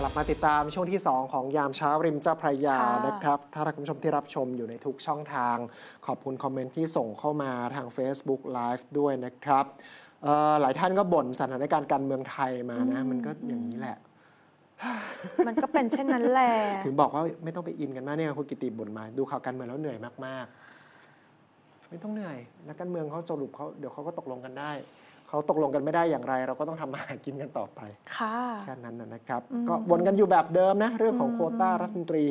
กลับมาติดตามช่วงที่ 2 ของยามเช้าริมเจ้าพระยาค่ะนะครับ ถ้าท่านผู้ชมที่รับชมอยู่ในทุกช่องทาง ขอบคุณคอมเมนต์ที่ส่งเข้ามาทาง Facebook Live ด้วยนะครับเอ่อหลายท่านก็บ่นสถานการณ์การเมืองไทยมานะ มันก็อย่างนี้แหละ มันก็เป็นเช่นนั้นแหละ ถึงบอกว่าไม่ต้องไปอินกันมากเนี่ยคุณกิติบ่นมา ดูข่าวการเมืองแล้วเหนื่อยมาก ๆ ไม่ต้องเหนื่อยนักการเมืองเขาสรุปเขาเดี๋ยวเขาก็ตกลงกันได้ เขาตกลงกันไม่ได้อย่างไร เราก็ต้องทำมาหากินกันต่อไปค่ะ แค่นั้นนะนะครับ อืมก็วนกันอยู่แบบเดิมนะ เรื่องของอืม โควต้าอืมรัฐมนตรี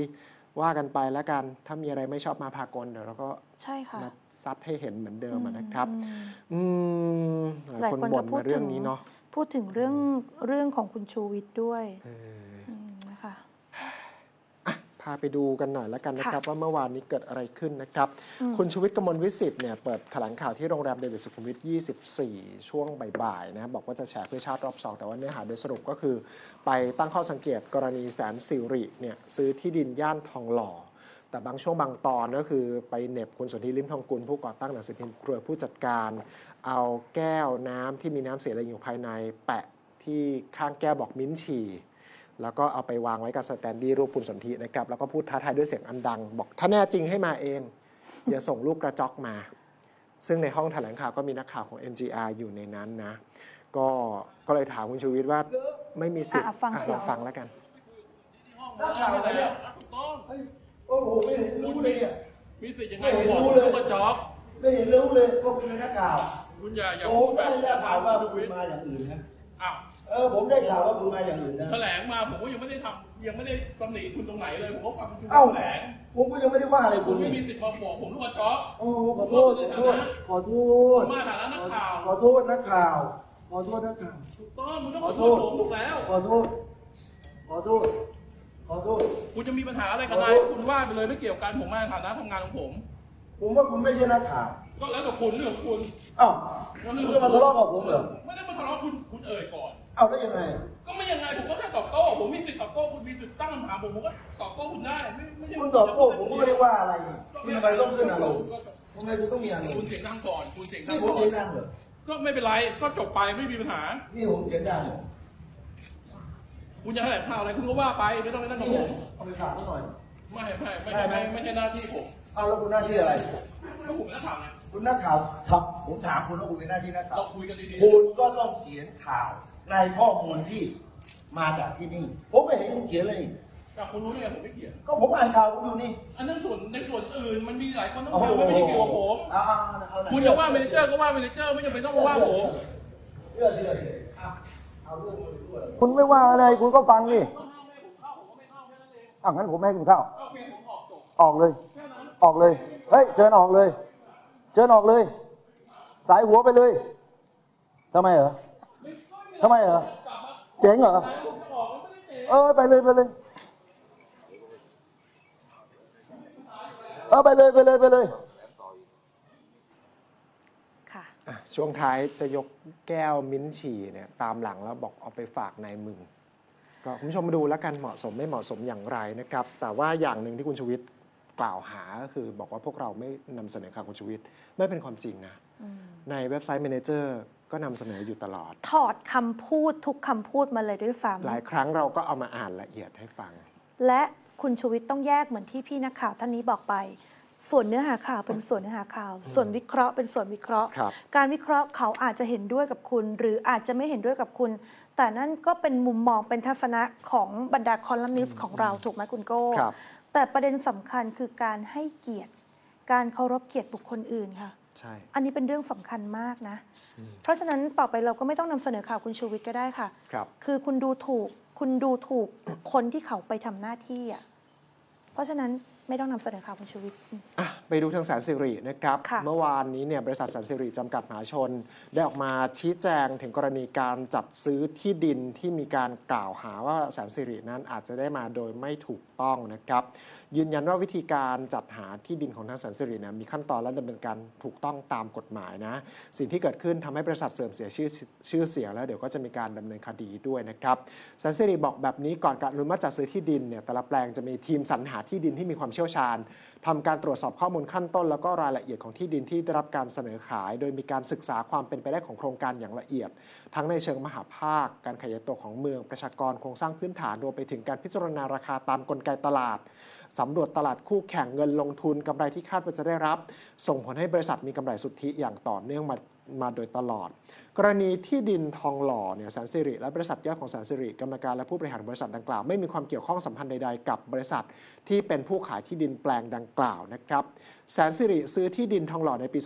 ว่ากันไปแล้วกันถ้ามีอะไรไม่ชอบมาพากลเดี๋ยวเราก็ใช่ค่ะมาซัดให้เห็นเหมือนเดิมอะนะครับ อืม อืมหลายหลายคนคนบ่ก็นพูดมาเรื่องถึง นี้เนาะพูดถึงเรื่องเรื่องของคุณชูวิทย์ด้วย เออ อืมนะคะ อะพาไปดูกันหน่อยแล้วกันนะครับค่ะว่าเมื่อวานนี้เกิดอะไรขึ้นนะครับอืมคุณชูวิทย์กมลวิสิทธิ์เนี่ยเปิดแถลงข่าวที่โรงแรมเดวิดสุขุมวิท 24 ช่วงบ่ายๆนะบอกว่าจะแฉเพื่อชาติรอบสองแต่ว่าเนื้อหาโดยสรุปก็คือ ไปตั้งข้อสังเกตกรณีแสนสิริเนี่ยซื้อที่ดินย่านทองหล่อแต่บางช่วงบางตอนก็คือไปเหน็บคุณสนธิลิมทองกุลผู้ก่อตั้งหนังสือพิมพ์เครือผู้จัดการ เอาแก้วน้ำที่มีน้ำเสียอะไรอยู่ภายในแปะที่ข้างแก้วบอกมิ้นท์ฉี่ แล้วก็เอาไปวางไว้กับสแตนดี้รูปคุณสนธินะครับ แล้วก็พูดท้าทายด้วยเสียงอันดัง บอกถ้าแน่จริงให้มาเอง อย่าส่งลูกกระจอกมา ซึ่งในห้องแถลงข่าวก็มีนักข่าวของ MGR อยู่ในนั้นนะ ก็ก็เลยถามคุณชูวิทย์ว่าไม่มีสิทธิ์อะฟังอะเสีลยง องฟังแล้วกัน นักข่าวอะไรเนี่ยต้องเฮ้ยโอ้โหไม่เห็นรู้เลยเนี่ย มีสิทธิ์ยังไงไม่ผมเห็นบอกรู้คุณเลย ลูกกระจอกไม่เห็นรู้เลยว่าคุณเป็นนักข่าวคุณอย่าอย่าผพูมดแบได้บได้ข่าวว่าคุคุณณมาอย่างอื่นนะอ้าว เออผมได้ข่าวว่าคุณมาอย่างอื่นนะ แถลงมาผมก็ยังไม่ได้ทำยังไม่ได้ตำหนิคุณตรงไหนเลยผมก็ฟังคุณเอ้าแถลงผมก็ยังไม่ได้ว่าอะไรคุคุณณไม่นี่มีสิทธิ์มาบอกผมลูกกระจอกโอ้ขอโทษขอโทษขอโทผษ มมาฐานะนักข่าวขอโทษนักข่าว ขอโทษนักข่าว ถูกต้องคุณต้องขขออโทโทษษผมถูกแล้ว ขอโทษ ขอโทษ ขอโทษ คุณจะมีปัญหาอะไรกับนายคุณว่าไปเลยไม่เกี่ยวกันผมมาฐานะทำงานของผม ผมว่าคุณไม่ใช่นักข่าว ก็แล้วแต่คุณเรื่องของคุณ เอ้าคุณจะมาทะเลาะกับผมเหรอไม่ได้มาทะเลาะคุณคุณเอ่ยก่อน เอ้าแล้วยังไง ก็ไม่ยังไงผมก็แค่ตอบโต้ผมมีสิทธิ์ตอบโต้คุณมีสิทธิ์ตั้งคำถามผมผมก็ตอบโต้คุณได้ไม่ไม่ใช่คุณตอบโต้ผมก็ไม่ได้ว่าอะไรนี่คุณทำไมต้องขึ้นอารมณ์ทำไมคุณต้องมีอารมคุณณ์เสียงดังก่อนคุณเสียงดันี่งผมก่อเสียนงดังเหรอก็ไม่เป็นไรก็จบไปไม่มีปัญหา นี่ผมเสียงดังเหรอคุณจะแถลงข่าวอะไรคุณก็ว่าไปไม่ต้องไปนั่งกับนี่ผมเอาไปฝากเขาหน่อย ไม่ไม่ไม่ใช่ไม่ไม่ใช่หน้าที่ผมเอาแล้วคุณหน้าที่อะไร ก็ผมเป็นนักข่าวไงคุณนักข่าวครับผมถามคุณว่าคุณเป็นหน้าที่นักข่าวเราคุยกันดีๆ คุณก็ต้องเขียนข่าว ในข้อมูลที่มาจากที่นี่ ผมไม่เห็นคุณเขียนเลยนี่แต่คุณรู้ได้ไงผมไม่เขียน ก็ผมอ่านข่าวคุณอยู่นี่อันนั้นส่วนในส่วนอื่นมันมีหลายคนต้องโอ้โหทำไม่ได้เกี่ยวกับผม เอาเอาเอาเอาคุณจะว่าเมเนเจอร์ก็ว่าเมเนเจอร์ไม่จำเป็นต้องมาว่าผมเชื่อเชื่อเชื่อเอาเอาเรื่องมาดูด้วย คุณไม่ว่าอะไรคุณก็ฟังนี่อ้าวงั้นผมไม่ให้คุณเข้าออกเลยออกเลย เฮ้ย เชิญออกเลย เชิญออกเลย สายหัวไปเลย ทำไมเหรอ ทำไมเหรอ เจ๋งเหรอ เออไปเลยไปเลย เออไปเลยไปเลยไปเลยค่ะ อะช่วงท้ายจะยกแก้วมิ้นท์ฉี่เนี่ยตามหลังแล้วบอกเอาไปฝากนายมึง ก็คุณผู้ชมมาดูแล้วกันเหมาะสมไม่เหมาะสมอย่างไรนะครับ แต่ว่าอย่างหนึ่งที่คุณชูวิทย์กล่าวหาก็คือบอกว่าพวกเราไม่นำเสนอข่าวคุณชูวิทย์ไม่เป็นความจริงนะ ในเว็บไซต์ Manager ก็นำเสนออยู่ตลอด ถอดคำพูดทุกคำพูดมาเลยด้วยซ้หลายครั้งเราก็เอามาอ่านละเอียดให้ฟังำและคุณชูวิทย์ต้องแยกเหมือนที่พี่นักข่าวท่านนี้บอกไป ส่วนเนื้อหาข่าวเป็นส่วนเนื้อหาข่าว ส่วนวิเคราะห์เป็นส่วนวิเคราะห์ครับการวิเคราะห์เขาอาจจะเห็นด้วยกับคุณ หรืออาจจะไม่เห็นด้วยกับคุณ แต่นั่นก็เป็นมุมมองเป็นทัศนะของบรรดาคอลัมนิสต์ของเราถูกไหมคุณโก้ครับแต่ประเด็นสำคัญคือการให้เกียรติ การเคารพเกียรติบุคคลอื่นค่ะ ใช่ อันนี้เป็นเรื่องสำคัญมากนะ เพราะฉะนั้นต่อไปเราก็ไม่ต้องนำเสนอข่าวคุณชูวิทย์ก็ได้ค่ะครับคือคุณดูถูกคุณดูถูกคนที่เขาไปทำหน้าที่อะเพราะฉะนั้น ไม่ต้องนำเสนอข่าวคุณชูวิทย์อืมอะไปดูทางแสนสิรินะครับ ค่ะ เมื่อวานนี้เนี่ยบริษัทแสนสิริจำกัดมหาชน ได้ออกมาชี้แจงถึงกรณีการจัดซื้อที่ดินที่มีการกล่าวหาว่าแสนสิรินั้นอาจจะได้มาโดยไม่ถูกต้องนะครับ ยืนยันว่าวิธีการจัดหาที่ดินของทางแสนสิริเนี่ยมีขั้นตอนและดำเนินการถูกต้องตามกฎหมายนะ สิ่งที่เกิดขึ้นทำให้บริษัทเสื่อมเสียชื่อชื่อเสียงแล้วเดี๋ยวก็จะมีการดำเนินคดีด้วยนะครับแสนสิริบอกแบบนี้ก่อนการอนุมัติจัดซื้อที่ดินเนี่ยแต่ละแปลงจะมีทีมสรรหาที่ดินที่มีความเชี่ยวชี่ยวชาญทำการตรวจสอบข้อมูลขั้นต้น แล้วก็รายละเอียดของที่ดินที่ได้รับการเสนอขาย โดยมีการศึกษาความเป็นไปได้ของโครงการอย่างละเอียด ทั้งในเชิงมหาภาค การขยายตัวของเมืองประชากรโครงสร้างพื้นฐานรวมไปถึงการพิจารณาราคาตามกลไกตลาด สำรวจตลาดคู่แข่งเงินลงทุนกำไรที่คาดว่าจะได้รับ ส่งผลให้บริษัทมีกำไรสุทธิอย่างต่อเนื่องมามาโดยตลอด กรณีที่ดินทองหล่อเนี่ยแสนสิริและบริษัทย่อยของแสนสิริกรรมการและผู้บริหารบริษัทดังกล่าว ไม่มีความเกี่ยวข้องสัมพันธ์ใดๆกับบริษัท ที่เป็นผู้ขายที่ดินแปลงดังกล่าวนะครับแสนสิริซื้อที่ดินทองหล่อในปี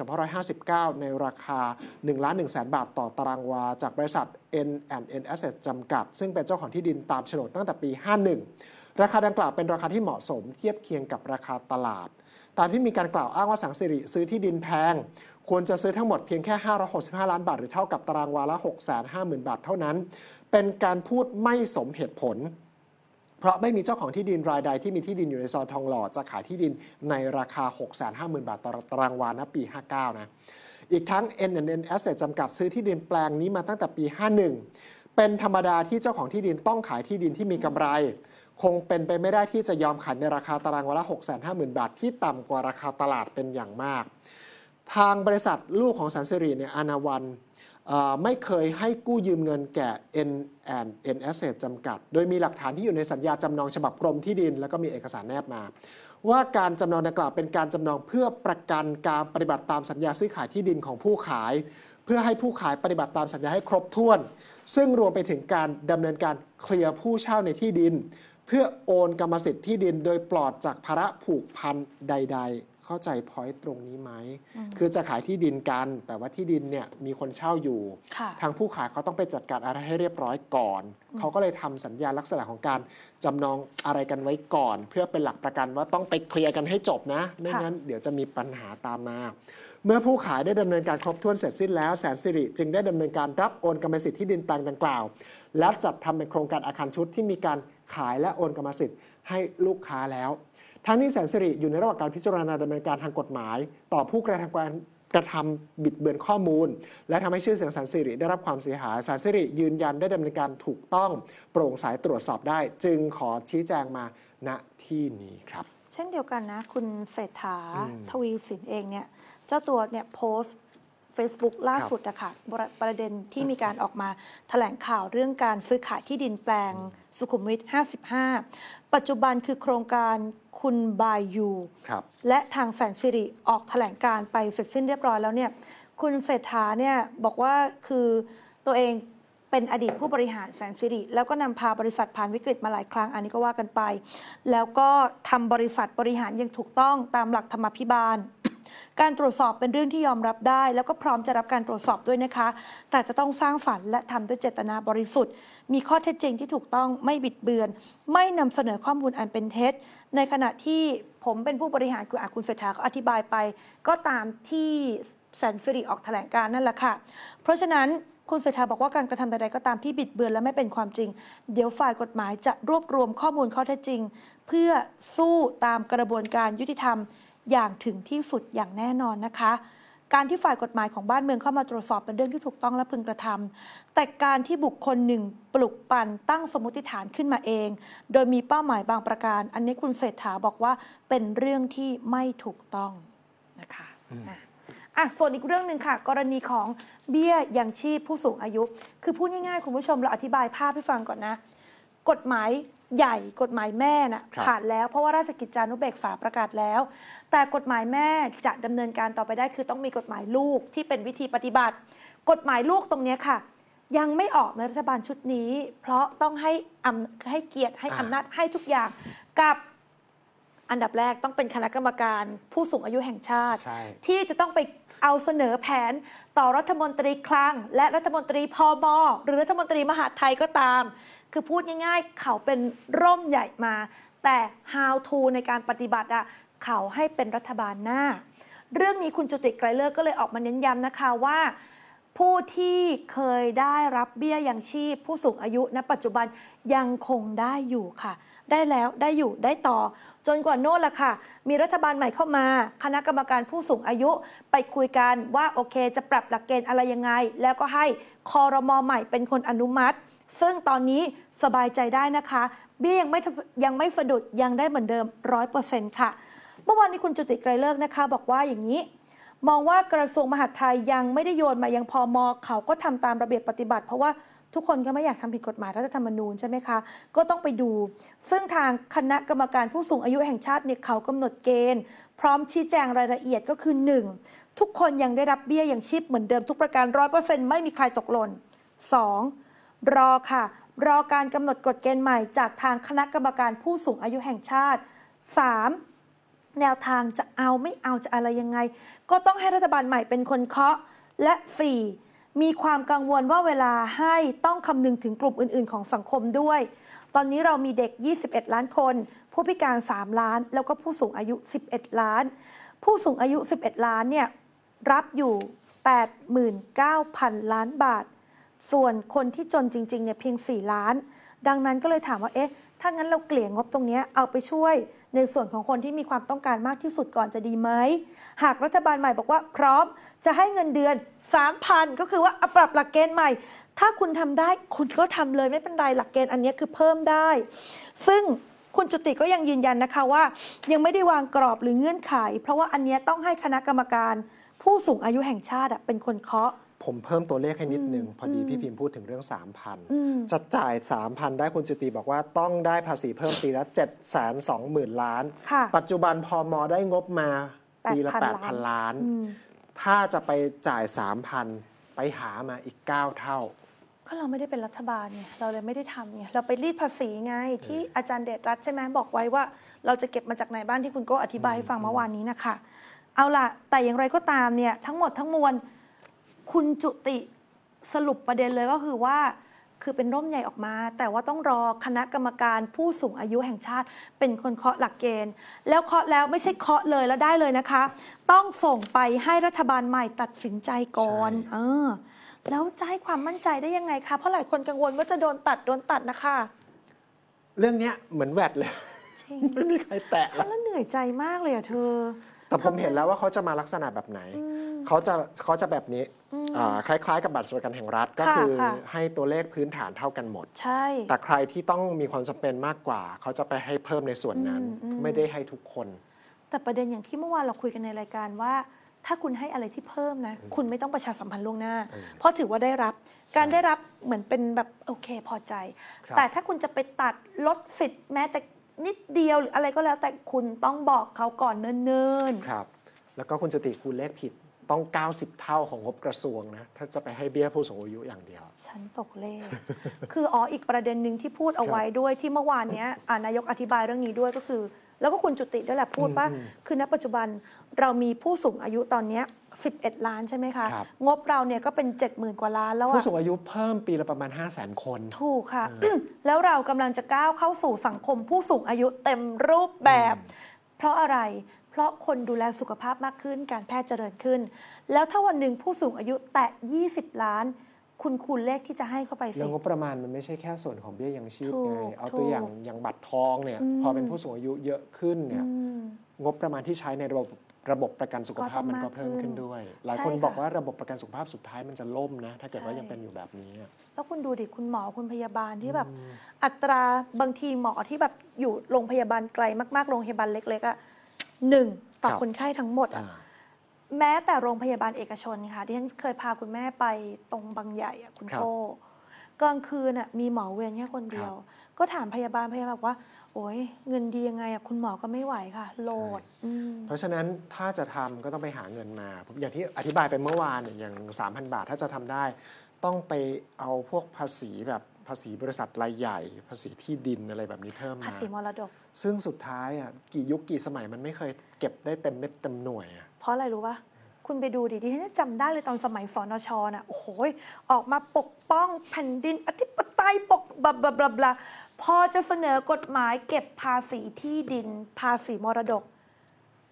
2559 ในราคา1ล้าน1แสนบาทต่อตารางวา จากบริษัท N&N Asset จำกัด ซึ่งเป็นเจ้าของที่ดินตามโฉนดตั้งแต่ปี 51 ราคาดังกล่าวเป็นราคาที่เหมาะสมเทียบเคียงกับราคาตลาด ตามที่มีการกล่าวอ้างว่าสังสิริซื้อที่ดินแพง ควรจะซื้อทั้งหมดเพียงแค่ 565 ล้านบาท หรือเท่ากับตารางวาละ 650,000 บาทเท่านั้น เป็นการพูดไม่สมเหตุผล เพราะไม่มีเจ้าของที่ดินรายใดที่มีที่ดินอยู่ในซอยทองหล่อจะขายที่ดินในราคา 650,000 บาทต่อตารางวาณปี 59 นะอีกทั้ง N&N Asset จำกัดซื้อที่ดินแปลงนี้มาตั้งแต่ปี 51 เป็นธรรมดาที่เจ้าของที่ดินต้องขายที่ดินที่มีกำไร คงเป็นไปไม่ได้ที่จะยอมขายในราคาตารางวาละ 650,000 บาท ที่ต่ำกว่าราคาตลาดเป็นอย่างมาก ทางบริษัทลูกของสันสิริเนี่ยอนาวันไม่เคยให้กู้ยืมเงินแก่ N N Asset จำกัด โดยมีหลักฐานที่อยู่ในสัญญาจำนองฉบับกรมที่ดิน แล้วก็มีเอกสารแนบมา ว่าการจำนองดังกล่าวเป็นการจำนองเพื่อประกันการปฏิบัติตามสัญญาซื้อขายที่ดินของผู้ขาย เพื่อให้ผู้ขายปฏิบัติตามสัญญาให้ครบถ้วน ซึ่งรวมไปถึงการดำเนินการเคลียร์ผู้เช่าในที่ดิน เพื่อโอนกรรมสิทธิ์ที่ดินโดยปลอดจากภาระผูกพันใด ๆ เข้าใจพอยต์ตรงนี้ไหม คือจะขายที่ดินกัน แต่ว่าที่ดินเนี่ยมีคนเช่าอยู่ค่ะทางผู้ขายเขาต้องไปจัดการอะไรให้เรียบร้อยก่อน เขาก็เลยทำสัญญาลักษณะของการจำนองอะไรกันไว้ก่อน เพื่อเป็นหลักประกันว่าต้องไปเคลียร์กันให้จบนะ ไม่ค่ะงั้นเดี๋ยวจะมีปัญหาตามมา เมื่อผู้ขายได้ดำเนินการครบถ้วนเสร็จสิ้นแล้วแสนสิริจึงได้ดำเนินการรับโอนกรรมสิทธิ์ที่ดินแปลงดังกล่าว และจัดทำเป็นโครงการอาคารชุดที่มีการขายและโอนกรรมสิทธิ์ให้ลูกค้าแล้ว ทั้งนี้แสนสิริอยู่ในระหว่างการพิจารณาดำเนินการทางกฎหมาย ต่อผู้กระทำการกระทำบิดเบือนข้อมูล และทำให้ชื่อเสียงแสนสิริได้รับความเสียหายแสนสิริยืนยันได้ดำเนินการถูกต้องโปร่งใสตรวจสอบได้ จึงขอชี้แจงมาณที่นี้ครับ เช่นเดียวกันนะ คุณเศรษฐาอืมทวีสินเองเนี่ย เจ้าตัวเนี่ยโพสต์ Facebook ล่าสุดอะค่ะประประเด็นที่มีการออกมาแถลงข่าวเรื่องการซื้อขายที่ดินแปลงสุขุมวิท 55 ปัจจุบันคือโครงการคุณบายยูครับและทางแสนสิริออกแถลงการไปเสร็จสิ้นเรียบร้อยแล้วเนี่ยคุณเศรษฐาเนี่ยบอกว่าคือตัวเองเป็นอดีตผู้บริหารแสนสิริ แล้วก็นำพาบริษัทผ่านวิกฤตมาหลายครั้ง อันนี้ก็ว่ากันไป แล้วก็ทำบริษัทบริหารอย่างถูกต้องตามหลักธรรมาภิบาล การตรวจสอบเป็นเรื่องที่ยอมรับได้ แล้วก็พร้อมจะรับการตรวจสอบด้วยนะคะ แต่จะต้องสร้างฝันและทำด้วยเจตนาบริสุทธิ์ มีข้อเท็จจริงที่ถูกต้องไม่บิดเบือน ไม่นำเสนอข้อมูลอันเป็นเท็จ ในขณะที่ผมเป็นผู้บริหารคืออาคุณเศรษฐาก็อธิบายไป ก็ตามที่แสนสิริออกแถลงการนั่นแหละค่ะ เพราะฉะนั้นคุณเศรษฐาบอกว่าการกระทำใดๆก็ตามที่บิดเบือนและไม่เป็นความจริง เดี๋ยวฝ่ายกฎหมายจะรวบรวมข้อมูลข้อเท็จจริง เพื่อสู้ตามกระบวนการยุติธรรม อย่างถึงที่สุดอย่างแน่นอนนะคะ การที่ฝ่ายกฎหมายของบ้านเมืองเข้ามาตรวจสอบเป็นเรื่องที่ถูกต้องและพึงกระทำแต่การที่บุคคลหนึ่งปลุกปั่นตั้งสมมติฐานขึ้นมาเอง โดยมีเป้าหมายบางประการ อันนี้คุณเศรษฐาบอกว่าเป็นเรื่องที่ไม่ถูกต้องนะคะอะอะส่วนอีกเรื่องหนึ่งค่ะ กรณีของเบี้ยยังชีพผู้สูงอายุ คือพูดง่ายๆ คุณผู้ชมเราอธิบายภาพให้ฟังก่อนนะ กฎหมายใหญ่กฎหมายแม่น่ะครับผ่านแล้วเพราะว่าราชกิจจานุเบกษาประกาศแล้ว แต่กฎหมายแม่จะดำเนินการต่อไปได้คือต้องมีกฎหมายลูกที่เป็นวิธีปฏิบัติ กฎหมายลูกตรงเนี้ยค่ะ ยังไม่ออกในรัฐบาลชุดนี้ เพราะต้องให้อำให้เกียรติให้อ่าอำนาจให้ทุกอย่างกับอันดับแรกต้องเป็นคณะกรรมการผู้สูงอายุแห่งชาติใช่ที่จะต้องไปเอาเสนอแผนต่อรัฐมนตรีคลัง และรัฐมนตรีพมหรือรัฐมนตรีมหาดไทยก็ตาม คือพูดง่ายๆ เขาเป็นร่มใหญ่มา แต่ how to ในการปฏิบัติอะเขาให้เป็นรัฐบาลหน้า เรื่องนี้คุณจุติไกรเลิกก็เลยออกมาเน้นย้ำนะคะว่าผู้ที่เคยได้รับเบี้ยยังชีพ ผู้สูงอายุณปัจจุบันยังคงได้อยู่ค่ะ ได้แล้วได้อยู่ได้ต่อ จนกว่าโน่นละค่ะ มีรัฐบาลใหม่เข้ามา คณะกรรมการผู้สูงอายุไปคุยกันว่าโอเค จะปรับหลักเกณฑ์อะไรยังไง แล้วก็ให้คอรมอใหม่เป็นคนอนุมัติ ซึ่งตอนนี้สบายใจได้นะคะ เบี้ยยังไม่ยังไม่สะดุดยังได้เหมือนเดิมร้อยเปอร์เซ็นต์ค่ะ เมื่อวานนี้คุณจุติไกรเลิกนะคะ บอกว่าอย่างนี้ มองว่ากระทรวงมหาดไทยยังไม่ได้โยนมายังพอมเขาก็ทำตามระเบียบปฏิบัติ เพราะว่าทุกคนก็ไม่อยากทำผิดกฎหมายรัฐธรรมนูญใช่ไหมคะ ก็ต้องไปดู ซึ่งทางคณะกรรมการผู้สูงอายุแห่งชาติเนี่ยเขากำหนดเกณฑ์ พร้อมชี้แจงรายละเอียดก็คือ 1. ทุกคนยังได้รับเบี้ยอย่างชีพเหมือนเดิมทุกประการร้อยเปอร์เซ็นต์ไม่มีใครตกหล่น 2. รอค่ะ รอการกำหนดกฎเกณฑ์ใหม่จากทางคณะกรรมการผู้สูงอายุแห่งชาติ 3. แนวทางจะเอาไม่เอาจะอะไรยังไง ก็ต้องให้รัฐบาลใหม่เป็นคนเคาะ และ 4. มีความกังวลว่าเวลาให้ต้องคำนึงถึงกลุ่มอื่น ๆ ของสังคมด้วย ตอนนี้เรามีเด็ก 21 ล้านคน ผู้พิการ 3 ล้าน แล้วก็ผู้สูงอายุ 11 ล้าน ผู้สูงอายุ 11 ล้านเนี่ยรับอยู่ 89,000 ล้านบาท ส่วนคนที่จนจริงๆเนี่ยเพียง 4 ล้าน ดังนั้นก็เลยถามว่าเอ๊ะถ้างั้นเราเกลี่ยงบตรงนี้เอาไปช่วยในส่วนของคนที่มีความต้องการมากที่สุดก่อนจะดีไหม หากรัฐบาลใหม่บอกว่าพร้อมจะให้เงินเดือน 3,000 ก็คือว่าเอาปรับหลักเกณฑ์ใหม่ ถ้าคุณทำได้คุณก็ทำเลยไม่เป็นไรหลักเกณฑ์อันนี้คือเพิ่มได้ ซึ่งคุณจุติก็ยังยืนยันนะคะว่า ยังไม่ได้วางกรอบหรือเงื่อนไข เพราะว่าอันนี้ต้องให้คณะกรรมการผู้สูงอายุแห่งชาติเป็นคนเคาะ ผมเพิ่มตัวเลขให้นิดนึง พอดีอืมพี่พิมพ์พูดถึงเรื่องอืม3,000 จะจ่าย 3,000 ได้คุณจุติบอกว่าต้องได้ภาษีเพิ่มปีละ7 2 0 0 0 0 ล้านค่ะปัจจุบันพอมอได้งบมาปีละ 8,000 8,000ล้านอืมถ้าจะไปจ่าย 3,000 ไปหามาอีก 9 เท่า ก็เราไม่ได้เป็นรัฐบาลไงเราเลยไม่ได้ทำไงเราไปรีดภาษีไงที่อาจารย์เดชรัตน์ใช่ไหมบอกไว้ว่า เราจะเก็บมาจากไหนบ้านที่คุณโก้อธิบายให้ฟังเมื่อวานนี้นะคะเอาล่ะ แต่อย่างไรก็ตามเนี่ยทั้งหมดทั้งมวล คุณจุติสรุปประเด็นเลยก็คือว่า คือเป็นร่มใหญ่ออกมา แต่ว่าต้องรอคณะกรรมการผู้สูงอายุแห่งชาติ เป็นคนเคาะหลักเกณฑ์ แล้วเคาะแล้วไม่ใช่เคาะเลยแล้วได้เลยนะคะ ต้องส่งไปให้รัฐบาลใหม่ตัดสินใจก่อนใช่เออแล้วจะให้ความมั่นใจได้ยังไงคะเพราะหลายคนกังวลว่าจะโดนตัดโดนตัดนะคะ เรื่องเนี้ยเหมือนแวดเลยจริงไม่มีใครแตะฉันละเหนื่อยใจมากเลยอะเธอ แต่ผมเห็นแล้วว่าเขาจะมาลักษณะแบบไหน เขาจะเขาจะแบบนี้อ่าคล้ายๆ กับบัตรสวัสดิการแห่งรัฐก็ค่ะคือค่ะ ให้ตัวเลขพื้นฐานเท่ากันหมด ใช่ แต่ใครที่ต้องมีความจำเป็นมากกว่า เขาจะไปให้เพิ่มในส่วนนั้น อืมอืม ไม่ได้ให้ทุกคน แต่ประเด็นอย่างที่เมื่อวานเราคุยกันในรายการว่า ถ้าคุณให้อะไรที่เพิ่มนะ คุณไม่ต้องประชาสัมพันธ์ล่วงหน้า เพราะถือว่าได้รับ การได้รับเหมือนเป็นแบบโอเคพอใจ ครับ แต่ถ้าคุณจะไปตัดลดสิทธิ์แม้แต่นิดเดียวหรืออะไรก็แล้วแต่คุณต้องบอกเขาก่อนเนิ่นๆครับ แล้วก็คุณจุติคูณเลขผิด ต้อง 90 เท่าของงบกระทรวงนะถ้าจะไปให้เบี้ยผู้สูงอายุอย่างเดียว ฉันตกเลข คืออ๋ออีกประเด็นหนึ่งที่พูดเอาไว้ด้วยที่เมื่อวานเนี้ยอ่านายกอธิบายเรื่องนี้ด้วยก็คือ แล้วก็คุณจุติด้วยแหละพูดว่าอืมคือณปัจจุบันเรามีผู้สูงอายุตอนเนี้ย11 ล้านใช่ไหมคะ ครับ งบเราเนี่ยก็เป็น 70,000 กว่าล้านแล้วผู้อะสูงอายุเพิ่มปีละประมาณ 5 0 0 0 0 0 คน ถูกค่ะ แล้วเรากำลังจะก้าวเข้าสู่สังคมผู้สูงอายุเต็มรูปแบบ เพราะอะไร เพราะคนดูแลสุขภาพมากขึ้น การแพทย์เจริญขึ้น แล้วถ้าวันหนึ่งผู้สูงอายุแตะ 20 ล้าน คุณคูณเลขที่จะให้เข้าไปแล้สิวงบประมาณมันไม่ใช่แค่ส่วนของเบี้ยยังชีพถูกไง เอาถูตัวกอย่างอย่างบัตรทองเนี่ยอืมพอเป็นผู้สูงอายุเยอะขึ้นเนี่ยอืมงบประมาณที่ใช้ในระบบระบบประกันสุขภาพก็ต้องมันก็มากเพิ่มขึ้ขึ้นนด้วย หลายใช่คนค่ะบอกว่าระบบประกันสุขภาพสุดท้ายมันจะล่มนะ ถ้าเกิดว่าใช่ยังเป็นอยู่แบบนี้อะแล้วคุณดูดิคุณหมอคุณพยาบาลที่แบบ อัตราบางทีหมอที่แบบอยู่โรงพยาบาลไกลมากๆโรงพยาบาลเล็กๆอะ หนึ่งต่อครับคนไข้ทั้งหมดอะอ่าแม้แต่โรงพยาบาลเอกชนค่ะที่ฉันเคยพาคุณแม่ไปตรงบางใหญ่อะคุณครับโก้กลางคืนอะมีหมอเวรแค่คนเดียว ก็ถามพยาบาลพยาบาลบอกว่า โอ้ยเงินดียังไงอะคุณหมอก็ไม่ไหวค่ะ โหลดอืม เพราะฉะนั้นถ้าจะทำก็ต้องไปหาเงินมาผมอย่างที่อธิบายไปเมื่อวานเนี่ยอย่าง 3,000 บาทถ้าจะทำได้ ต้องไปเอาพวกภาษีแบบ ภาษีบริษัทรายใหญ่ ภาษีที่ดินอะไรแบบนี้เพิ่มภามาษีมรดก ซึ่งสุดท้ายอะกี่ยุคกี่สมัยมันไม่เคยเก็บได้เต็มเม็ดเต็มหน่วยอะเพราะอะไรรู้ปะคุณไปดูดิดิฉันจำได้เลยตอนสมัยสนชน่ะโอ้โหยออกมาปกป้องแผ่นดินอธิปไตยปกบลาบลาบลาบลาพอจะเสนอกฎหมายเก็บภาษีที่ดิน ภาษีมรดก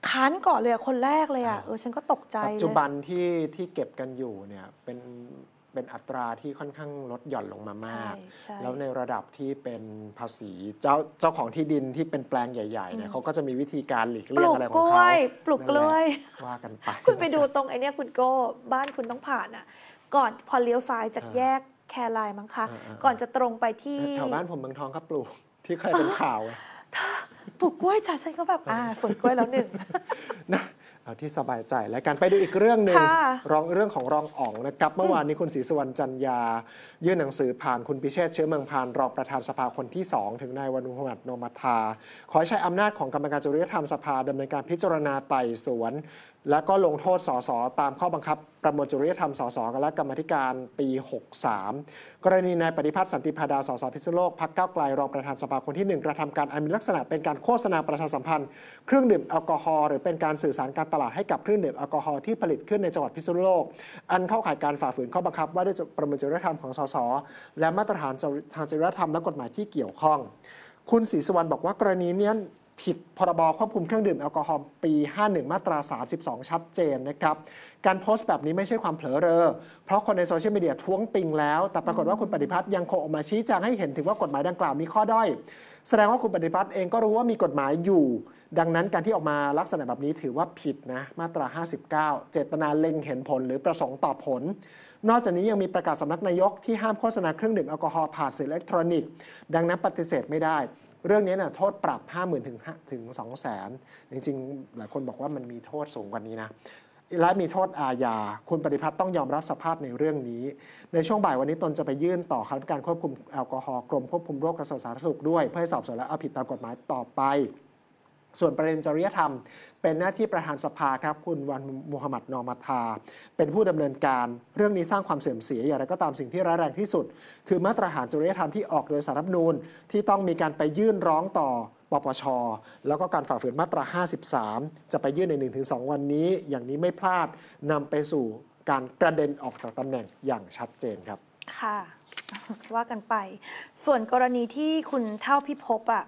ค้านก่อนเลยอะคนแรกเลยอะเออฉันก็ตกใจปัจเลยจุบันที่ที่เก็บกันอยู่เนี่ยเป็น เป็นอัตราที่ค่อนข้างลดหย่อนลงมาใช่มากใช่แล้วในระดับที่เป็นภาษีเจ้าเจ้าของที่ดินที่เป็นแปลงใหญ่ๆเนี่ยเขาก็จะมีวิธีการหลีกปเลี่ยลูงกอะไรขกองล้เขาวยปลูกกล้วยนั่นแหละว่ากันไป คุณไปดูตรงไอเนี้ยคุณโก้บ้านคุณต้องผ่านอะ ก่อนพอเลี้ยวซ้ายจากแยกแคร์ไลน์มั้งคะอ่าๆก่อนจะตรงไปที่แถวบ้านผมเมืองทองก็ปลูกที่เคยเป็นข่าวอะปลูกกล้วยจ้ะฉันก็แบบอ่าสวนกล้วยแล้วหนึ่งนะ เอาที่สบายใจแล้วกันไปดูอีกเรื่องหนึ่งค่ะรองเรื่องของรองอ๋องนะครับเมื่อวานนี้คุณศรีสุวรรณจันยา ยื่นหนังสือผ่านคุณพิเชษฐ์เชื้อเมืองพานรองประธานสภาคนที่ 2 ถึงนายวันมุฮัมมัดโนมาทา ขอให้ใช้อำนาจของกรรมการจริยธรรมสภาดำเนินการพิจารณาไต่สวน และก็ลงโทษสสตามข้อบังคับ ประมวลจริยธรรมสสและกรรมธิการปี 63 กรณีนายปฏิพัฒน์สันติพาดาสสพิษณุโลกพักเก้าไกลรองประธานสภาคนที่หนึ่งกระทำการอันมีลักษณะเป็นการโฆษณาประชาสัมพันธ์ เครื่องดื่มแอลกอฮอล์หรือเป็นการสื่อสารการตลาดให้กับเครื่องดื่มแอลกอฮอล์ที่ผลิตขึ้นในจังหวัดพิษณุโลก อันเข้าข่ายการฝ่าฝืนข้อบังคับ ว่าด้วยประมวลจริยธรรมของสสและมาตรฐานทางจริยธรรมและกฎหมายที่เกี่ยวข้อง คุณศรีสุวรรณบอกว่ากรณีเนี้ย ผิดพรบควบคุมเครื่องดื่มแอลกอฮอล์ปี 51 มาตรา 32 ชัดเจนนะครับ การโพสต์แบบนี้ไม่ใช่ความเผลอเรอ เพราะคนในโซเชียลมีเดียท้วงติงแล้ว แต่ปรากฏว่าคุณปฏิพัฒน์ยังคงออกมาชี้แจงให้เห็นถึงว่ากฎหมายดังกล่าวมีข้อด้อย แสดงว่าคุณปฏิพัฒน์เองก็รู้ว่ามีกฎหมายอยู่ ดังนั้นการที่ออกมาลักษณะแบบนี้ถือว่าผิดนะมาตรา 59 เจตนาเล็งเห็นผลหรือประสงค์ต่อผลนอกจากนี้ยังมีประกาศสำนักนายกที่ห้ามโฆษณาเครื่องดื่มแอลกอฮอล์ผ่านสื่ออิเล็กทรอนิกส์ ดังนั้นปฏิเสธไม่ได้ เรื่องนี้นะโทษปรับ 5 0,000ถึง5ถึง2 0 0 0 0 0จริงๆ หลายคนบอกว่ามันมีโทษสูงกว่านี้นะและมีโทษอาญา คุณปฏิพัฒน์ต้องยอมรับสภาพในเรื่องนี้ ในช่วงบ่ายวันนี้ตนจะไปยื่นต่อคณะกรรมการควบคุมแอลกอฮอล์กรมควบคุมโรคกระทรวงสาธารณสุขด้วย เพื่อสอบสวนและเอาผิดตามกฎหมายต่อไป ส่วนประเด็นจริยธรรม เป็นหน้าที่ประธานสภาครับ คุณวันมูฮัมหมัดนอมาทา เป็นผู้ดำเนินการ เรื่องนี้สร้างความเสื่อมเสียอย่างไรก็ตามสิ่งที่ร้ายแรงที่สุด คือมาตรฐานจริยธรรมที่ออกโดยสารรัฐนูญที่ต้องมีการไปยื่นร้องต่อปปช แล้วก็การฝ่าฝืนมาตรา 53 จะไปยื่นใน 1-2 วันนี้ อย่างนี้ไม่พลาดนำไปสู่การกระเด็นออกจากตำแหน่งอย่างชัดเจนครับ ค่ะ ว่ากันไป ส่วนกรณีที่คุณเท่าพิภพอะ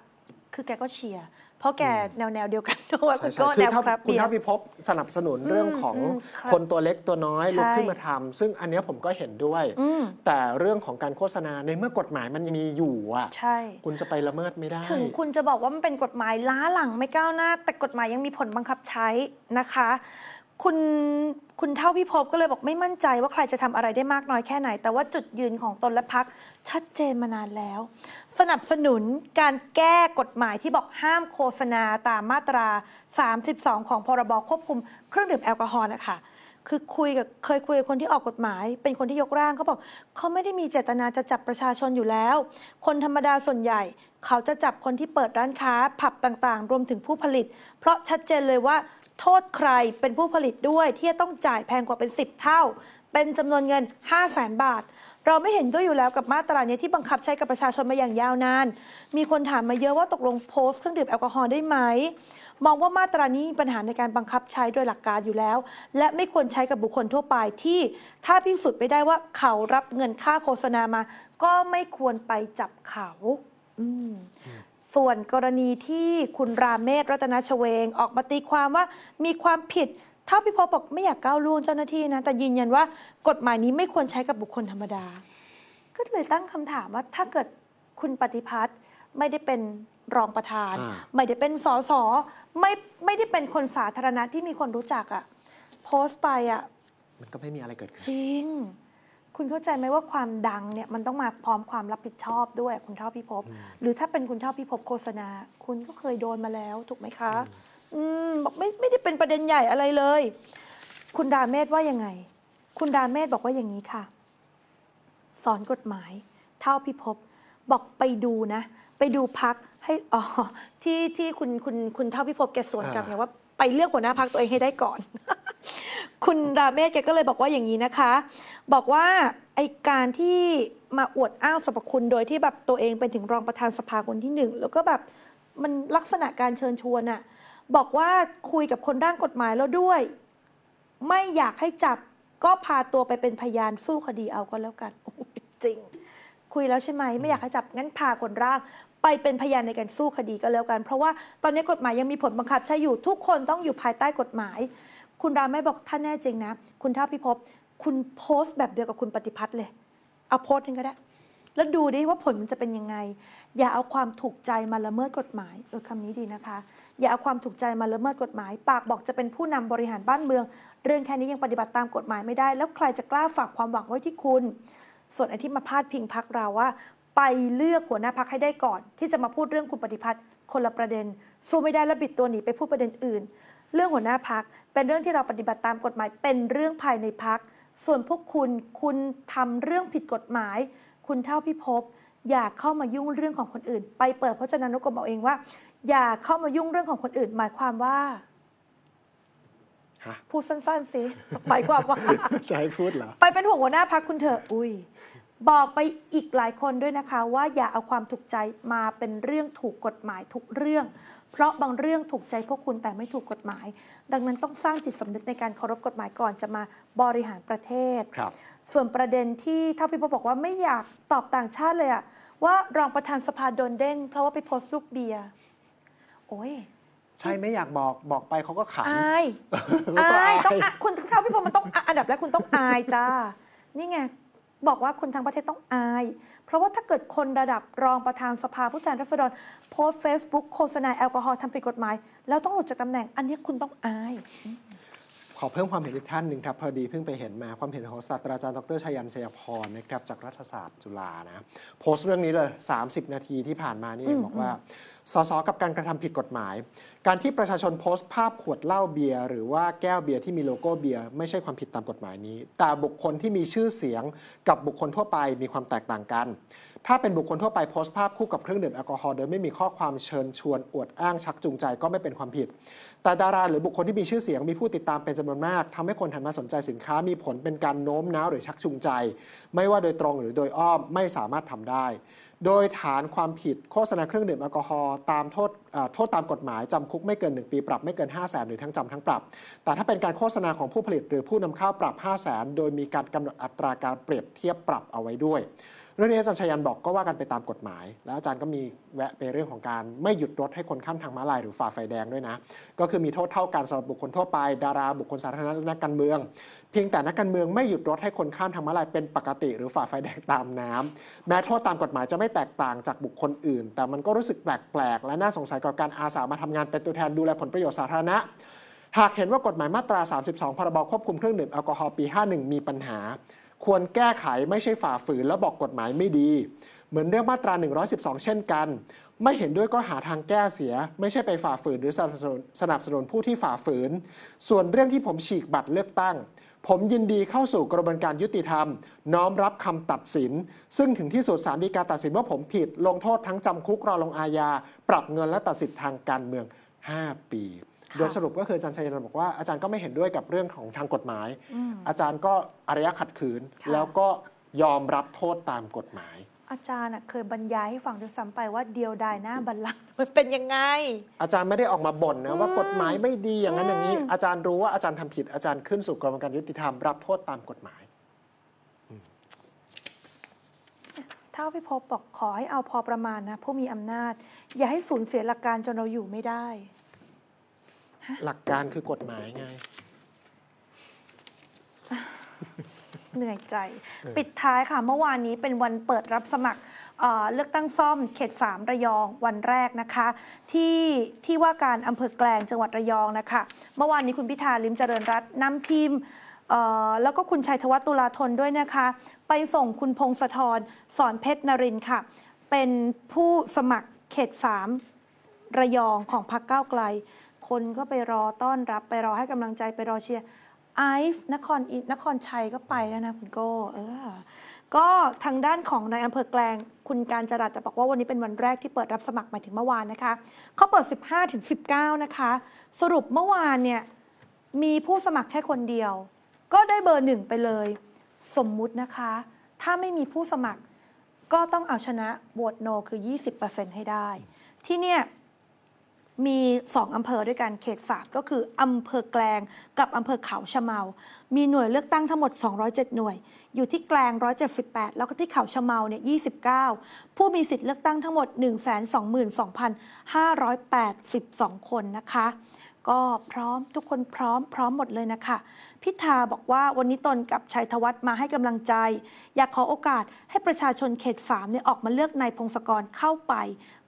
คือแกก็เชียร์ เพราะแกแนวแนวๆเดียวกันด้วยใช่คุณใช่ก็คืแนอวถ้าครับคุณเบียถ้าร์พิภพสนับสนุนเรื่องของอืมครับคนตัวเล็กตัวน้อยใช่ลุกขึ้นมาทำซึ่งอันเนี้ยผมก็เห็นด้วยอืมแต่เรื่องของการโฆษณาในเมื่อกฎหมายมันยังมีอยู่อะใช่คุณจะไปละเมิดไม่ได้ ถึงคุณจะบอกว่ามันเป็นกฎหมายล้าหลังไม่ก้าวหน้า แต่กฎหมายยังมีผลบังคับใช้นะคะ คุณคุณเท่าพิภพก็เลยบอกไม่มั่นใจว่าใครจะทำอะไรได้มากน้อยแค่ไหน แต่ว่าจุดยืนของตนและพักชัดเจนมานานแล้ว สนับสนุนการแก้กฎหมายที่บอกห้ามโฆษณาตามมาตรา 32 ของพรบควบคุมเครื่องดื่มแอลกอฮอล์นะคะ คือคุยกับเคยคุยกับคนที่ออกกฎหมาย เป็นคนที่ยกร่างเขาบอกเขาไม่ได้มีเจตนาจะจับประชาชนอยู่แล้ว คนธรรมดาส่วนใหญ่ เขาจะจับคนที่เปิดร้านค้าผับต่างๆ รวมถึงผู้ผลิต เพราะชัดเจนเลยว่า โทษใครเป็นผู้ผลิตด้วยที่จะต้องจ่ายแพงกว่าเป็น 10 เท่า เป็นจำนวนเงิน 5 0 0แสนบาท เราไม่เห็นด้วยอยู่แล้วกับมาตราเนี้ยที่บังคับใช้กับประชาชนมาอย่างยาวนาน มีคนถามมาเยอะว่าตกลงโพสต์เครื่องดื่มแอลกอฮอล์ได้ไหม มองว่ามาตรานี้มีปัญหาในการบังคับใช้โดยหลักการอยู่แล้ว และไม่ควรใช้กับบุคคลทั่วไปที่ ถ้าพิสูจน์ไม่ได้ว่าเขารับเงินค่าโฆษณามา ก็ไม่ควรไปจับเขาอืม ส่วนกรณีที่คุณราเมศรัตนชเวง ออกมาตีความว่ามีความผิดเท่าพี่พบบอกไม่อยากก้าวล่วงเจ้าหน้าที่นะ แต่ยืนยันว่ากฎหมายนี้ไม่ควรใช้กับบุคคลธรรมดา ก็เลยตั้งคำถามว่าถ้าเกิดคุณปฏิพัฒน์ไม่ได้เป็นรองประธาน อ่า ไม่ได้เป็นสสไม่ไม่ได้เป็นคนสาธารณะที่มีคนรู้จักอะโพสต์ไปอะมันก็ไม่มีอะไรเกิดขึ้น จริง คุณเข้าใจไหมว่าความดังเนี่ยมันต้องมาพร้อมความรับผิดชอบด้วยคุณเท่าพิภพหรือถ้าเป็นคุณเท่าพิภพโฆษณา คุณก็เคยโดนมาแล้วถูกไหมคะ อืมบอกไม่ไม่ได้เป็นประเด็นใหญ่อะไรเลย คุณดาเมศว่ายังไง คุณดาเมศบอกว่าอย่างนี้ค่ะ สอนกฎหมาย เท่าพิภพบอกไปดูนะ ไปดูพักให้อ๋อที่ที่คุณคุณคุณเท่าพิภพแกสวนกลับอ่าไงว่าไปเลือกหัวหน้าพักตัวเองให้ได้ก่อน คุณราเมศแกก็เลยบอกว่าอย่างนี้นะคะ บอกว่าไอการที่มาอวดอ้างสรรพคุณโดยที่แบบตัวเองเป็นถึงรองประธานสภาคนที่หนึ่งแล้วก็แบบมันลักษณะการเชิญชวนอะบอกว่าคุยกับคนร่างกฎหมายแล้วด้วย ไม่อยากให้จับก็พาตัวไปเป็นพยานสู้คดีเอาก็แล้วกันโอ้โหจริง คุยแล้วใช่ไหมไม่อยากให้จับงั้นพาคนร่างไปเป็นพยานในการสู้คดีก็แล้วกัน เพราะว่าตอนนี้กฎหมายยังมีผลบังคับใช้อยู่ทุกคนต้องอยู่ภายใต้กฎหมาย คุณรามไม่บอกถ้าแน่จริงนะ คุณท่าพิภพคุณโพสต์แบบเดียวกับคุณปฏิพัฒน์เลย เอาโพสต์หนึงก็ได้ แล้วดูดิว่าผลมันจะเป็นยังไง อย่าเอาความถูกใจมาละเมิดกฎหมายเออคำนี้ดีนะคะ อย่าเอาความถูกใจมาละเมิดกฎหมาย ปากบอกจะเป็นผู้นำบริหารบ้านเมือง เรื่องแค่นี้ยังปฏิบัติตามกฎหมายไม่ได้ แล้วใครจะกล้าฝากความหวังไว้ที่คุณ ส่วนไอ้ที่มาพาดพิงพักเราว่า ไปเลือกหัวหน้าพักให้ได้ก่อน ที่จะมาพูดเรื่องคุณปฏิพัฒน์คนละประเด็นสู้ไม่ได้แล้วบิดตัวหนีไปพูดประเด็นอื่น เรื่องหัวหน้าพักเป็นเรื่องที่เราปฏิบัติตามกฎหมายเป็นเรื่องภายในพัก ส่วนพวกคุณคุณทำเรื่องผิดกฎหมาย คุณเท่าพิภพอย่าเข้ามายุ่งเรื่องของคนอื่น ไปเปิดพจนานุกรมเอาเองว่า อย่าเข้ามายุ่งเรื่องของคนอื่น หมายความว่าฮะพูดสั้นๆสิหมายความว่าจะให้พูดเหรอไปเป็นห่วงหัวหน้าพักคุณเถอะอุ้ยบอกไปอีกหลายคนด้วยนะคะ ว่าอย่าเอาความถูกใจมาเป็นเรื่องถูกกฎหมายทุกเรื่อง เพราะบางเรื่องถูกใจพวกคุณแต่ไม่ถูกกฎหมาย ดังนั้นต้องสร้างจิตสำนึกในการเคารพกฎหมายก่อนจะมาบริหารประเทศครับส่วนประเด็นที่เท่าพี่ป๊อบอกว่าไม่อยากตอบต่างชาติเลยอะว่ารองประธานสภาโดนเด้ง เพราะว่าไปโพสต์รูปเบียร์โอ้ยใช่ไม่อยากบอกบอกไปเขาก็ขำอายเขาก็อายอายต้องอะคุณเท่าพี่พงษ์มันต้องอะอันดับแรกคุณต้องอายจ้านี่ไง บอกว่าคนทั้งประเทศต้องอาย เพราะว่าถ้าเกิดคนระดับรองประธานสภาผู้แทนราษฎรโพสเฟซบุ๊กโฆษณาแอลกอฮอล์ทำผิดกฎหมาย แล้วต้องหลุดจากตำแหน่ง อันนี้คุณต้องอาย อเพิ่มความเห็นอีกท่านหนึ่งครับพอดีเพิ่งไปเห็นมาความเห็นของศาสตราจารย์ดรชัยยันชัยพรนะครับจากรัฐศาสตร์จุฬานะโพสต์เรื่องนี้เลย 30 นาทีที่ผ่านมานี่เองบอกว่าสสกับการกระทำผิดกฎหมาย การที่ประชาชนโพสต์ภาพขวดเหล้าเบียร์หรือว่าแก้วเบียร์ที่มีโลโก้เบียร์ไม่ใช่ความผิดตามกฎหมายนี้ แต่บุคคลที่มีชื่อเสียงกับบุคคลทั่วไปมีความแตกต่างกัน ถ้าเป็นบุคคลทั่วไปโพสต์ภาพคู่กับเครื่องดื่มแอลกอฮอล์โดยไม่มีข้อความเชิญชวนอวดอ้างชักจูงใจก็ไม่เป็นความผิด แต่ดาราหรือบุคคลที่มีชื่อเสียงมีผู้ติดตามเป็นจำนวนมากทำให้คนหันมาสนใจสินค้ามีผลเป็นการโน้มน้าวหรือชักจูงใจ ไม่ว่าโดยตรงหรือโดยอ้อมไม่สามารถทำได้ โดยฐานความผิดโฆษณาเครื่องดื่มแอลกอฮอล์ตามโทษโทษตามกฎหมายจำคุกไม่เกิน 1 ปีปรับไม่เกิน 5 0 0แสนหรือทั้งจำทั้งปรับ แต่ถ้าเป็นการโฆษณาของผู้ผลิตหรือผู้นำเข้าปรับ 5 0 0แสนโดยมีการกำหนดอัตราการเปรียบเทียบปรับเอาไว้ด้วย เรื่องนี้อาจารย์ชยันบอกก็ว่ากันไปตามกฎหมาย แล้วอาจารย์ก็มีแวะไปเรื่องของการไม่หยุดรถให้คนข้ามทางม้าลายหรือฝ่าไฟแดงด้วยนะ ก็คือมีโทษเท่ากันสำหรับบุคคลทั่วไป ดาราบุคคลสาธารณะและนักการเมือง เพียงแต่นักการเมืองไม่หยุดรถให้คนข้ามทางม้าลายเป็นปกติ หรือฝ่าไฟแดงตามน้ำแม้โทษตามกฎหมายจะไม่แตกต่างจากบุคคลอื่น แต่มันก็รู้สึกแปลกๆและน่าสงสัยกับการอาสามาทำงานเป็นตัวแทนดูแลผลประโยชน์สาธารณะหากเห็นว่ากฎหมายมาตรา 32 พรบควบคุมเครื่องดื่มแอลกอฮอล์ปี 51 มีปัญหา ควรแก้ไขไม่ใช่ฝ่าฝืนแล้วบอกกฎหมายไม่ดี เหมือนเรื่องมาตรา 112 เช่นกัน ไม่เห็นด้วยก็หาทางแก้เสีย ไม่ใช่ไปฝ่าฝืนหรือสนับสนุนสนับสนุนผู้ที่ฝ่าฝืน ส่วนเรื่องที่ผมฉีกบัตรเลือกตั้ง ผมยินดีเข้าสู่กระบวนการยุติธรรม น้อมรับคำตัดสิน ซึ่งถึงที่สุดศาลฎีกาตัดสินว่าผมผิด ลงโทษทั้งจำคุกรอลงอาญา ปรับเงินและตัดสิทธิ์ทางการเมือง 5 ปี โดยสรุปก็คืออาจารย์ชัยนันท์บอกว่าอาจารย์ก็ไม่เห็นด้วยกับเรื่องของทางกฎหมาย อาจารย์ก็อารยะขัดขืนค่ะแล้วก็ยอมรับโทษตามกฎหมาย อาจารย์อะเคยบรรยายให้ฟังด้วยซ้ำไปว่าเดียวดายหน้าบัลลังก์มันเป็นยังไง อาจารย์ไม่ได้ออกมาบ่นนะว่ากฎหมายไม่ดีอย่างนั้นอย่างนี้อืมอาจารย์รู้ว่าอาจารย์ทำผิดอาจารย์ขึ้นสู่กระบวนการยุติธรรมรับโทษตามกฎหมายเท่าพี่พบบอกขอให้เอาพอประมาณนะผู้มีอำนาจ อย่าให้สูญเสียหลักการจนเราอยู่ไม่ได้ หลักการคือกฎหมายไง เหนื่อยใจ ปิดท้ายค่ะ เมื่อวานนี้เป็นวันเปิดรับสมัครเอ่อเลือกตั้งซ่อมเขต 3 ระยองวันแรกนะคะ ที่ที่ว่าการอำเภอแกลงจังหวัดระยองนะคะ เมื่อวานนี้คุณพิธาลิมเจริญรัตน์นำทีมเอ่อแล้วก็คุณชัยธวัฒน์ตุลาธนด้วยนะคะ ไปส่งคุณพงศธรสอนเพชรนรินทร์ค่ะ เป็นผู้สมัครเขต 3 ระยองของพรรคก้าวไกล คนก็ไปรอต้อนรับไปรอให้กำลังใจไปรอเชียร์ไอซ์นครนครชัยก็ไปแล้วนะคุณโก้เออก็ทางด้านของนายอำเภอแกลงคุณการจรัสบอกว่าวันนี้เป็นวันแรกที่เปิดรับสมัครหมายถึงเมื่อวานนะคะเขาเปิด 15ถึง19 นะคะ สรุปเมื่อวานเนี่ยมีผู้สมัครแค่คนเดียว ก็ได้เบอร์หนึ่งไปเลย สมมุตินะคะ ถ้าไม่มีผู้สมัครก็ต้องเอาชนะโหวตโนคือ 20%ให้ได้ ที่เนี่ย มี 2 อำเภอด้วยกันเขตฝากก็คือ อำเภอแกลงกับอำเภอเขาชะเมา มีหน่วยเลือกตั้งทั้งหมด 207 หน่วย อยู่ที่แกลง 178 แล้วก็ที่เขาชะเมาเนี่ย 29 ผู้มีสิทธิ์เลือกตั้งทั้งหมด 122,582 คนนะคะ ก็พร้อมทุกคนพร้อมพร้อมหมดเลยนะคะ พิธาบอกว่าวันนี้ตนกับชัยธวัฒน์มาให้กำลังใจ อยากขอโอกาสให้ประชาชนเขตสามเนี่ยออกมาเลือกนายพงศกรเข้าไป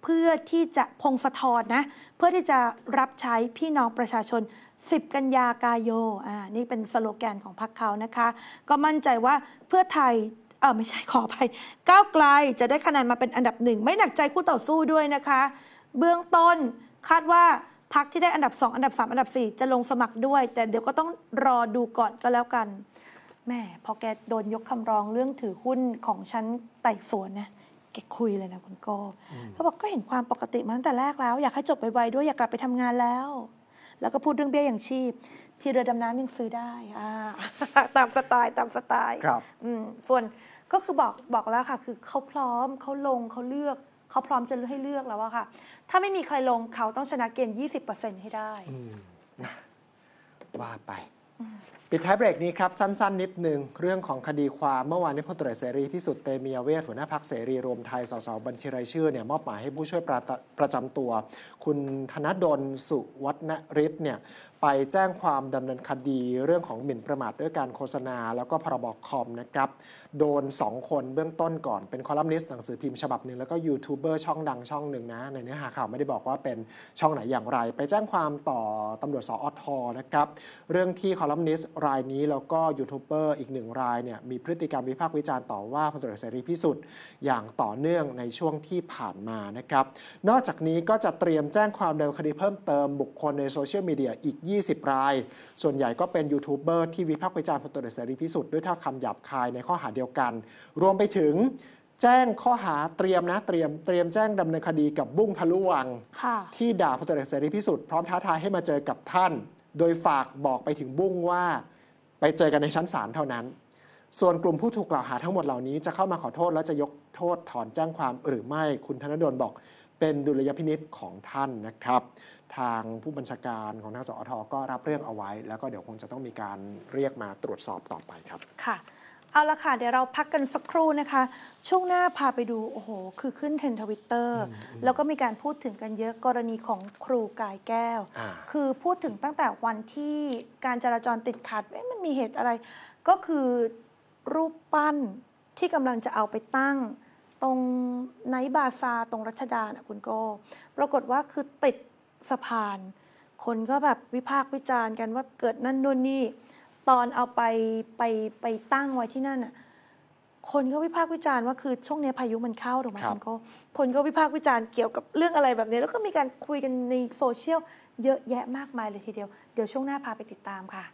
เพื่อที่จะพงศธรนะ เพื่อที่จะรับใช้พี่น้องประชาชน 10 กันยากายโยอ่านี่เป็นสโลแกนของพรรคเขานะคะ ก็มั่นใจว่าเพื่อไทยเออไม่ใช่ขออภัยก้าวไกลจะได้คะแนนมาเป็นอันดับหนึ่งไม่หนักใจคู่ต่อสู้ด้วยนะคะ เบื้องต้นคาดว่า พักที่ได้อันดับ 2 อันดับ 3 อันดับ 4 จะลงสมัครด้วย แต่เดี๋ยวก็ต้องรอดูก่อนก็แล้วกันแหม่พอแกโดนยกคำร้องเรื่องถือหุ้นของชั้นไต่สวนนะแกคุยเลยนะคุณโกเขาบอกก็เห็นความปกติมาตั้งแต่แรกแล้ว อยากให้จบไวๆด้วยอยากกลับไปทำงานแล้ว แล้วก็พูดเรื่องเบี้ยอย่างชีพ ที่เรือดำน้ำยังซื้อได้อ่าตามสไตล์ตามสไตล์ครับอืมส่วนก็คือบอกบอกแล้วค่ะ คือเขาพร้อมเขาลงเขาเลือก เขาพร้อมจะให้เลือกแล้วอะค่ะ ถ้าไม่มีใครลงเขาต้องชนะเกณฑ์20%ให้ได้ว่าไป ปิดท้ายเบรกนี้ครับ สั้น ๆ นิดหนึ่งเรื่องของคดีความเมื่อวานนี้พลตรวจเสรีพิสุทธิ์เตมียเวทหัวหน้าพักเสรีรวมไทยสสบัญชีรายชื่อเนี่ยมอบหมายให้ผู้ช่วยประตประจำตัว คุณธนดลสุวัฒนฤทธิ์เนี่ย ไปแจ้งความดำเนินคดีเรื่องของหมิ่นประมาทด้วยการโฆษณา แล้วก็พรบคอมนะครับ โดน 2 คนเบื้องต้นก่อน เป็นคอลัมนิสต์หนังสือพิมพ์ฉบับหนึ่งแล้วก็ยูทูบเบอร์ช่องดังช่องหนึ่งนะ ในเนื้อหาข่าวไม่ได้บอกว่าเป็นช่องไหนอย่างไร ไปแจ้งความต่อตำรวจสอทนะครับ เรื่องที่คอลัมนิสต์รายนี้แล้วก็ยูทูบเบอร์อีกหนึ่งรายเนี่ยมีพฤติกรรมวิพากษ์วิจารณ์ต่อว่าพลตำรวจเสรีพิสุทธิ์อย่างต่อเนื่องในช่วงที่ผ่านมานะครับ นอกจากนี้ก็จะเตรียมแจ้งความดำเนินคดีเพิ่มเติมบุคคลในโซเชียลมีเดียอีก20ราย ส่วนใหญ่ก็เป็นยูทูบเบอร์ที่วิพากษ์วิจารณ์พลตำรวจเสรีพิสุทธิ์ด้วยถ้อยคำหยาบคายในข้อหาเดียวกัน รวมไปถึงแจ้งข้อหาเตรียมนะเตรียมเตรียมแจ้งดำเนินคดีกับบุ้งทะลุวังค่ะที่ด่าพลตำรวจเอกเสรีพิสุทธิ์พร้อมท้าทายให้มาเจอกับท่าน โดยฝากบอกไปถึงบุ้งว่า ไปเจอกันในชั้นศาลเท่านั้น ส่วนกลุ่มผู้ถูกกล่าวหาทั้งหมดเหล่านี้จะเข้ามาขอโทษ และจะยกโทษถอนแจ้งความหรือไม่คุณธนดลบอก เป็นดุลยพินิษของท่านนะครับ ทางผู้บัญชาการของทางสอทก็รับเรื่องเอาไว้ แล้วก็เดี๋ยวคงจะต้องมีการเรียกมาตรวจสอบต่อไปครับค่ะเอาละค่ะ เดี๋ยวเราพักกันสักครู่นะคะ ช่วงหน้าพาไปดู โอ้โห คือขึ้นเทรนทวิตเตอร์แล้วก็มีการพูดถึงกันเยอะกรณีของครูกายแก้วอ่าคือพูดถึงตั้งแต่วันที่การจราจรติดขัดเอ๊ะมันมีเหตุอะไร ก็คือรูปปั้นที่กำลังจะเอาไปตั้ง ตรงไนท์บาซาร์ตรงรัชดานะคุณโก้ปรากฏว่าคือติดสะพาน คนก็แบบวิพากษ์วิจารณ์กันว่าเกิดนั่นนู่นนี่ ตอนเอาไปไปไปตั้งไว้ที่นั่นน่ะคนก็วิพากษ์วิจารณ์ว่าคือช่วงนี้พายุมันเข้าถูกไหมครับคุณโก้คนก็วิพากษ์วิจารณ์เกี่ยวกับเรื่องอะไรแบบนี้ แล้วก็มีการคุยกันในโซเชียลเยอะแยะมากมายเลยทีเดียว เดี๋ยวช่วงหน้าพาไปติดตามค่ะ